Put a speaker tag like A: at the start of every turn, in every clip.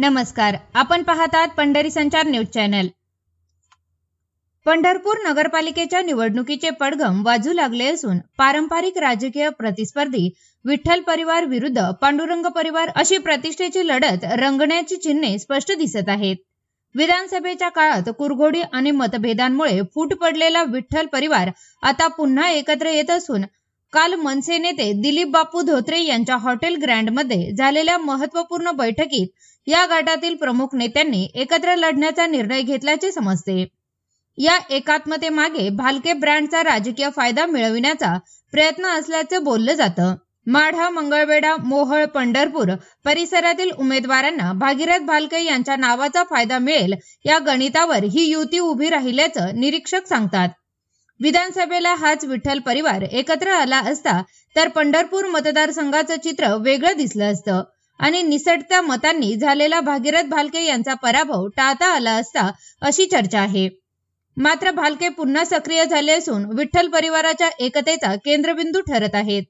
A: नमस्कार. आपण पाहतात पंढरी संचार न्यूज चॅनल. पंढरपूर नगरपालिकेच्या निवडणुकीचे पडगम वाजू लागले असून पारंपरिक राजकीय प्रतिस्पर्धी विठ्ठल परिवार विरुद्ध पांडुरंग परिवार अशी प्रतिष्ठेची लढत रंगण्याची चिन्हे स्पष्ट दिसत आहेत. विधानसभेच्या काळात कुरघोडी आणि मतभेदांमुळे फूट पडलेला विठ्ठल परिवार आता पुन्हा एकत्र येत असून काल मनसे नेते दिलीप बापू धोत्रे यांच्या हॉटेल ग्रँडमध्ये झालेल्या महत्त्वपूर्ण बैठकीत या गटातील प्रमुख नेत्यांनी एकत्र लढण्याचा निर्णय घेतल्याचे समजते. या एकात्मतेमागे भालके ब्रँडचा राजकीय फायदा मिळविण्याचा प्रयत्न असल्याचं बोललं जातं. माढा मंगळवेढा मोहळ पंढरपूर परिसरातील उमेदवारांना भागीरथ भालके यांच्या नावाचा फायदा मिळेल या गणितावर ही युती उभी राहिल्याचं निरीक्षक सांगतात. विधानसभेला हाच विठ्ठल परिवार एकत्र आला असता तर पंढरपूर मतदारसंघाचं चित्र वेगळं दिसलं असतं. आणि निसटत्या मतांनी झालेला भागीरथ भालके यांचा पराभव टाळता आला असता अशी चर्चा आहे. मात्र भालके पुन्हा सक्रिय झाले असून विठ्ठल परिवाराच्या एकतेचा केंद्रबिंदू ठरत आहेत.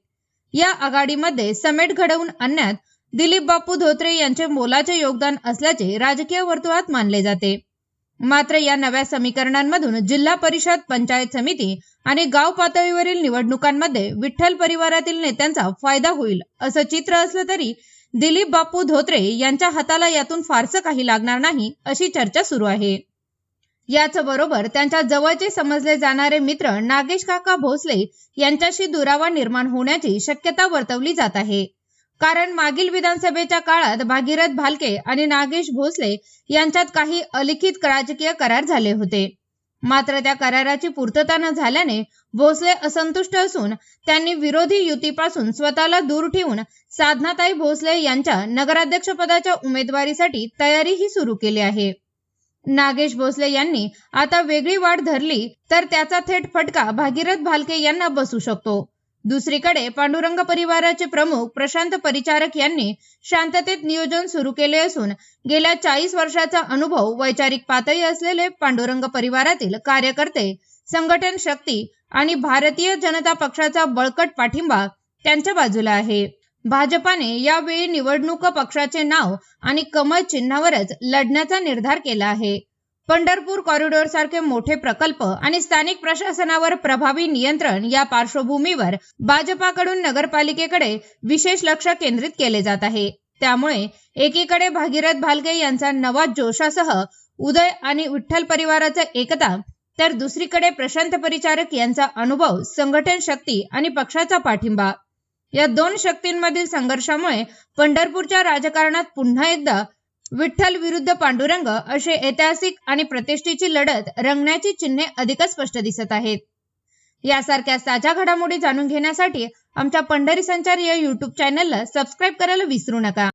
A: या आघाडीमध्ये समेट घडवून आणण्यात दिलीप बापू धोत्रे यांचे मोलाचे योगदान असल्याचे राजकीय वर्तुळात मानले जाते. मात्र या नव्या समीकरणांमधून जिल्हा परिषद पंचायत समिती आणि गाव पातळीवरील निवडणुकांमध्ये विठ्ठल परिवारातील नेत्यांचा फायदा होईल असं चित्र असलं तरी दिलीप बापू धोत्रे यांच्या हाताला यातून फारसं काही लागणार नाही अशी चर्चा सुरू आहे. याच बरोबर त्यांच्या जवळचे समजले जाणारे मित्र नागेश काका भोसले यांच्याशी दुरावा निर्माण होण्याची शक्यता वर्तवली जात आहे. कारण मागील विधानसभेच्या काळात भागीरथ भालके आणि नागेश भोसले यांच्यात काही अलिखित राजकीय करार झाले होते. मात्र त्या कराराची पूर्तता न झाल्याने भोसले असंतुष्ट असून त्यांनी विरोधी युतीपासून स्वतःला दूर ठेवून साधनाताई भोसले यांच्या नगराध्यक्षपदाच्या उमेदवारीसाठी तयारीही सुरू केली आहे. नागेश भोसले यांनी आता वेगळी वाट धरली तर त्याचा थेट फटका भागीरथ भालके यांना बसू शकतो. दुसरीकडे पांडुरंग परिवाराचे प्रमुख प्रशांत परिचारक यांनी शांततेत नियोजन सुरू केले असून गेल्या चाळीस वर्षाचा अनुभव वैचारिक पातळी असलेले पांडुरंग परिवारातील कार्यकर्ते संघटन शक्ती आणि भारतीय जनता पक्षाचा बळकट पाठिंबा त्यांच्या बाजूला आहे. भाजपाने यावेळी निवडणूक पक्षाचे नाव आणि कमळ चिन्हावरच लढण्याचा निर्धार केला आहे. पंढरपूर कॉरिडॉर सारखे मोठे प्रकल्प आणि स्थानिक प्रशासनावर प्रभावी नियंत्रण या पार्श्वभूमीवर भाजपाकडून नगरपालिकेकडे विशेष लक्ष केंद्रित केले जात आहे. त्यामुळे एकीकडे भागीरथ भालके यांचा नवा जोशासह उदय आणि विठ्ठल परिवाराचा एकता तर दुसरीकडे प्रशांत परिचारक यांचा अनुभव संघटन शक्ती आणि पक्षाचा पाठिंबा. या दोन शक्तींमधील संघर्षामुळे पंढरपूरच्या राजकारणात पुन्हा एकदा विठ्ठल विरुद्ध पांडुरंग असे ऐतिहासिक आणि प्रतिष्ठेची लढत रंगण्याची चिन्हे अधिकच स्पष्ट दिसत आहेत. यासारख्या ताज्या घडामोडी जाणून घेण्यासाठी आमच्या पंढरी संचार या युट्यूब चॅनलला सबस्क्राईब करायला विसरू नका.